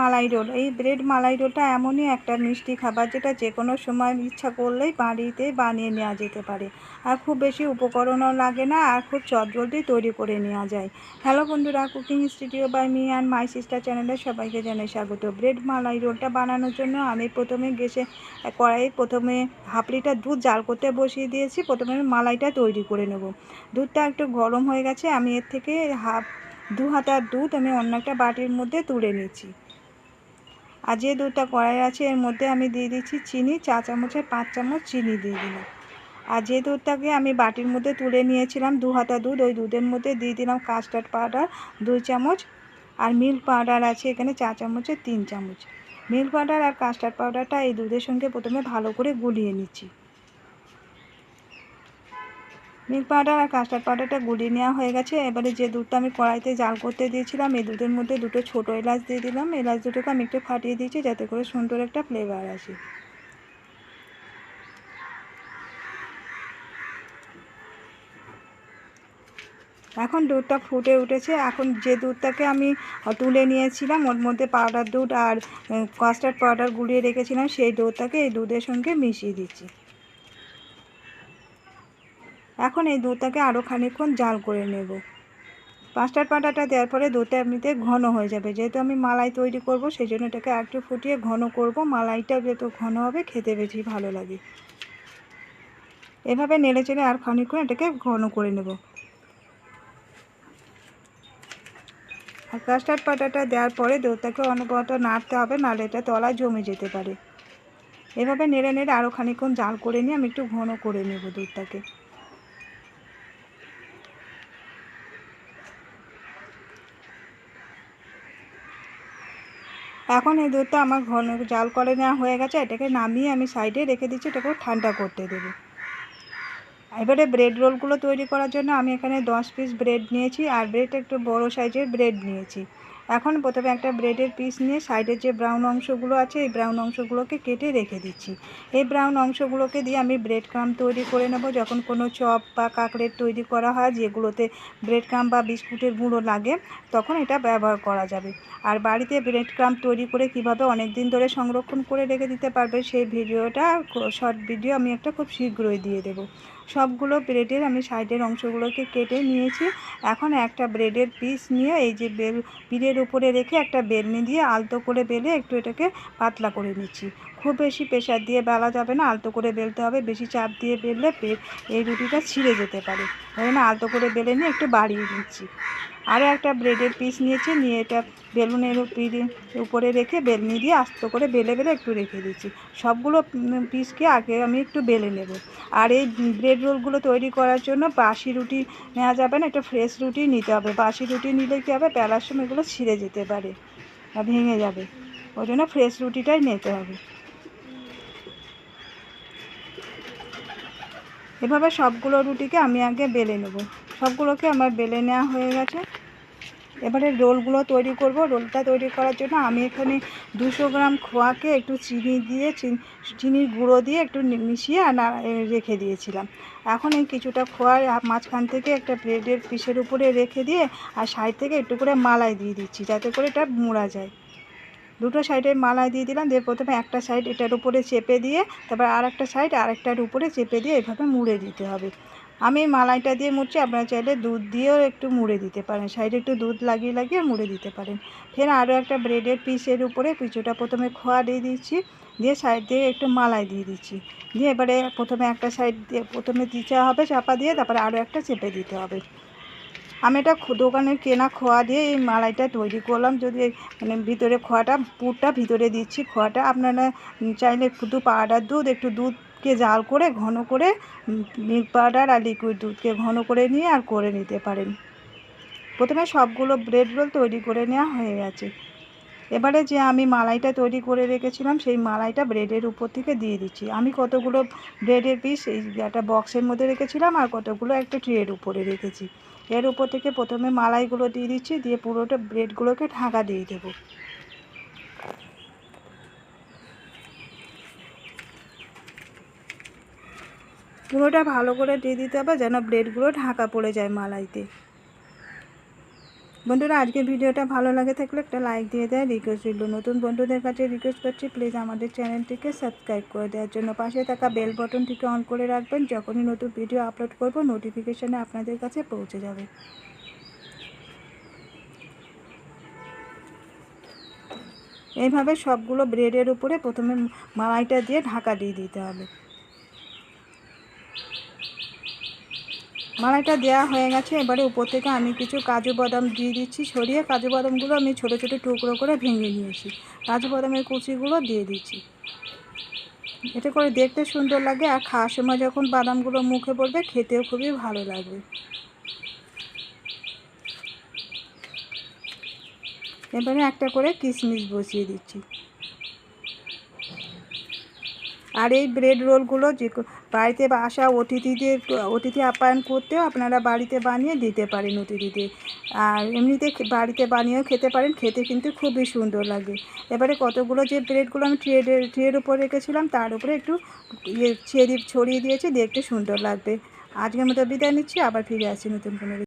মালাই role. এই bread মালাই রোলটা এমনই একটা মিষ্টি খাবার যেটা যে কোনো সময় ইচ্ছা করলেই বাড়িতে বানিয়ে নেওয়া যেতে পারে। আর খুব বেশি উপকরণও লাগে না, আর খুব চটজলদি তৈরি করে নেওয়া যায়। হ্যালো বন্ধুরা, cooking studio by me and my sister চ্যানেলে সবাইকে জানাই স্বাগত। ব্রেড মালাই রোলটা বানানোর জন্য আমি প্রথমে গেছে কড়াই প্রথমে হাফ লিটার দুধ জাল করতে বসিয়ে দিয়েছি। প্রথমে মালাইটা তৈরি করে নেব। দুধটা একটু গরম হয়ে গেছে, আমি এর থেকে হাফ, দু হাতার দুধ আমি অন্য একটা বাটির মধ্যে তুলে নিচ্ছি। আর যে দুধটা কড়াই আছে, এর মধ্যে আমি দিয়ে দিচ্ছি চিনি, চা চামচে পাঁচ চামচ চিনি দিয়ে দিলাম। আর যে দুধটাকে আমি বাটির মধ্যে তুলে নিয়েছিলাম, দু হাতা দুধ, ওই দুধের মধ্যে দিয়ে দিলাম কাস্টার্ড পাউডার দুই চামচ। আর মিল্ক পাউডার আছে এখানে চা চামচে তিন চামচ। মিল্ক পাউডার আর কাস্টার্ড পাউডারটা এই দুধের সঙ্গে প্রথমে ভালো করে গুলিয়ে নিচ্ছি। মিল্ক পাউডার আর কাস্টার্ড পাউডারটা গুলিয়ে নেওয়া হয়ে গেছে। এবারে যে দুধটা আমি কড়াইতে জাল করতে দিয়েছিলাম, এই দুধের মধ্যে দুটো ছোটো এলাচ দিয়ে দিলাম। এলাচ দুটোকে আমি একটু ফাটিয়ে দিয়েছি যাতে করে সুন্দর একটা ফ্লেভার আসে। এখন দুধটা ফুটে উঠেছে। এখন যে দুধটাকে আমি তুলে নিয়েছিলাম, ওর মধ্যে পাউডার দুধ আর কাস্টার্ড পাউডার গুলিয়ে রেখেছিলাম, সেই দুধটাকে এই দুধের সঙ্গে মিশিয়ে দিচ্ছি। এখন এই দুধটাকে আরও খানিকক্ষণ জাল করে নেব। পাঁচটার পাটাটা দেওয়ার পরে দুধটা এমনিতে ঘন হয়ে যাবে। যেহেতু আমি মালাই তৈরি করব সেই জন্য এটাকে একটু ফুটিয়ে ঘন করব। মালাইটা যেহেতু ঘন হবে, খেতে বেশি ভালো লাগে। এভাবে নেড়ে চেড়ে আর খানিকক্ষণ এটাকে ঘন করে নেব। আর কাস্টার্ড পাটাটা দেওয়ার পরে দুধটাকে অনবরত নাড়তে হবে, নাহলে এটা তলায় জমে যেতে পারে। এভাবে নেড়ে নেড়ে আরও খানিকক্ষণ জাল করে নিয়ে আমি একটু ঘন করে নেব দুধটাকে। এখন এই দুধটা আমার ঘন জাল করে নেওয়া হয়ে গেছে, এটাকে নামিয়ে আমি সাইডে রেখে দিচ্ছি, এটাকে ঠান্ডা করতে দেবো। এবারে ব্রেড রোলগুলো তৈরি করার জন্য আমি এখানে দশ পিস ব্রেড নিয়েছি, আর ব্রেড একটু বড় সাইজের ব্রেড নিয়েছি। এখন প্রথমে একটা ব্রেডের পিস নিয়ে সাইডের যে ব্রাউন অংশগুলো আছে, এই ব্রাউন অংশগুলোকে কেটে রেখে দিচ্ছি। এই ব্রাউন অংশগুলোকে দিয়ে আমি ব্রেড ক্রাম তৈরি করে নেব। যখন কোনো চপ বা কাকড়ের তৈরি করা হয়, যেগুলোতে ব্রেড ক্রাম বা বিস্কুটের গুঁড়ো লাগে, তখন এটা ব্যবহার করা যাবে। আর বাড়িতে ব্রেড ক্রাম তৈরি করে কীভাবে অনেক দিন ধরে সংরক্ষণ করে রেখে দিতে পারবে, সেই ভিডিওটা শর্ট ভিডিও আমি একটা খুব শীঘ্রই দিয়ে দেবো। সবগুলো ব্রেডের আমি সাইডের অংশগুলোকে কেটে নিয়েছি। এখন একটা ব্রেডের পিস নিয়ে এই যে বেল পিঠের উপরে রেখে একটা বেলনি দিয়ে আলতো করে বেলে একটু এটাকে পাতলা করে নিচ্ছি। খুব বেশি প্রেশার দিয়ে বেলা যাবে না, আলতো করে বেলতে হবে, বেশি চাপ দিয়ে বেললে এই রুটিটা ছিঁড়ে যেতে পারে। জন্য আলতো করে বেলে নিয়ে একটু বাড়িয়ে নিচ্ছি। আরও একটা ব্রেডের পিস নিয়েছি, নিয়ে এটা বেলুনের উপরে রেখে বেলনি দিয়ে আস্ত করে বেলে বেলে একটু রেখে দিচ্ছি। সবগুলো পিসকে আগে আমি একটু বেলে নেব। আর এই ব্রেড রোলগুলো তৈরি করার জন্য বাসি রুটি নেওয়া যাবে না, একটা ফ্রেশ রুটি নিতে হবে। বাসি রুটি নিলে কী হবে? বেলার সময় এগুলো ছিঁড়ে যেতে পারে বা ভেঙে যাবে। ওই জন্য ফ্রেশ রুটিটাই নিতে হবে। এভাবে সবগুলো রুটিকে আমি আগে বেলে নেব। সবগুলোকে আমার বেলে নেওয়া হয়ে গেছে। এবারে রোলগুলো তৈরি করব। রোলটা তৈরি করার জন্য আমি এখানে দুশো গ্রাম খোয়াকে একটু চিনি দিয়ে চিনির গুঁড়ো দিয়ে একটু মিশিয়ে রেখে দিয়েছিলাম। এখন এই কিছুটা খোয়ার মাঝখান থেকে একটা ব্রেডের পিসের উপরে রেখে দিয়ে আর সাইড থেকে একটু করে মালাই দিয়ে দিচ্ছি, যাতে করে এটা মোড়া যায়। দুটো সাইডে মালাই দিয়ে দিলাম দিয়ে প্রথমে একটা সাইড এটার উপরে চেপে দিয়ে, তারপর আর একটা সাইড আরেকটার উপরে চেপে দিয়ে এভাবে মুড়ে দিতে হবে। আমি মালাইটা দিয়ে মুড়ছি, আপনারা চাইলে দুধ দিয়েও একটু মুড়ে দিতে পারেন। সাইডে একটু দুধ লাগিয়ে লাগিয়ে মুড়ে দিতে পারেন। ফের আরও একটা ব্রেডের পিসের উপরে পিছুটা প্রথমে খোয়া দিয়ে দিচ্ছি, দিয়ে সাইড দিয়ে একটু মালাই দিয়ে দিচ্ছি। দিয়ে এবারে প্রথমে একটা সাইড দিয়ে প্রথমে দিতে হবে, চাপা দিয়ে তারপরে আরও একটা চেপে দিতে হবে। আমি এটা দোকানের কেনা খোয়া দিয়ে এই মালাইটা তৈরি করলাম। যদি মানে ভিতরে খোয়াটা, পুরটা ভিতরে দিচ্ছি খোয়াটা, আপনারা চাইলে শুধু পাউডার দুধ, একটু দুধকে জাল করে ঘন করে মিল্ক পাউডার আর লিকুইড দুধকে ঘন করে নিয়ে আর করে নিতে পারেন। প্রথমে সবগুলো ব্রেড রোল তৈরি করে নেওয়া হয়ে গেছে। এবারে যে আমি মালাইটা তৈরি করে রেখেছিলাম, সেই মালাইটা ব্রেডের উপর থেকে দিয়ে দিচ্ছি। আমি কতগুলো ব্রেডের পিস এই একটা বক্সের মধ্যে রেখেছিলাম আর কতগুলো একটা ট্রের উপরে রেখেছি। এর উপর থেকে প্রথমে মালাইগুলো দিয়ে দিচ্ছি, দিয়ে পুরোটা ব্রেডগুলোকে ঢাকা দিয়ে দেবো। পুরোটা ভালো করে দিয়ে দিতে হবে যেন ব্রেডগুলো ঢাকা পড়ে যায় মালাইতে। বন্ধুরা, আজকে ভিডিওটা ভালো লাগে থাকলে একটা লাইক দিয়ে দেয় রিকোয়েস্ট রইল। নতুন বন্ধুদের কাছে রিকোয়েস্ট করছি প্লিজ আমাদের চ্যানেলটিকে সাবস্ক্রাইব করে দেওয়ার জন্য। পাশে থাকা বেল বটনটিকে অন করে রাখবেন, যখনই নতুন ভিডিও আপলোড করব নোটিফিকেশানে আপনাদের কাছে পৌঁছে যাবে। এইভাবে সবগুলো ব্রেডের উপরে প্রথমে মালাইটা দিয়ে ঢাকা দিয়ে দিতে হবে। মালাইটা দেওয়া হয়ে গেছে। এবারে উপর থেকে আমি কিছু কাজু বাদাম দিয়ে দিচ্ছি, সরিয়ে কাজু বাদামগুলো আমি ছোটো ছোটো টুকরো করে ভেঙে নিয়েছি। কাজু বাদামের কুচিগুলো দিয়ে দিচ্ছি। এতে করে দেখতে সুন্দর লাগে আর খাওয়ার সময় যখন বাদামগুলো মুখে পড়বে, খেতেও খুবই ভালো লাগবে। এবারে একটা করে কিশমিশ বসিয়ে দিচ্ছি। আর এই ব্রেড রোলগুলো যে বাড়িতে আসা অতিথিদের, অতিথি আপ্যায়ন করতেও আপনারা বাড়িতে বানিয়ে দিতে পারেন অতিথিদের আর এমনিতে বাড়িতে বানিয়েও খেতে পারেন, খেতে কিন্তু খুবই সুন্দর লাগে। এবারে কতগুলো যে ব্রেডগুলো আমি ট্রে ট্রের উপর রেখেছিলাম, তার উপরে একটু ইয়ে ছেড়ে ছড়িয়ে দিয়েছি, দেখতে সুন্দর লাগবে। আজকের মতো বিদায় নিচ্ছি, আবার ফিরে আসছি নতুন কোনো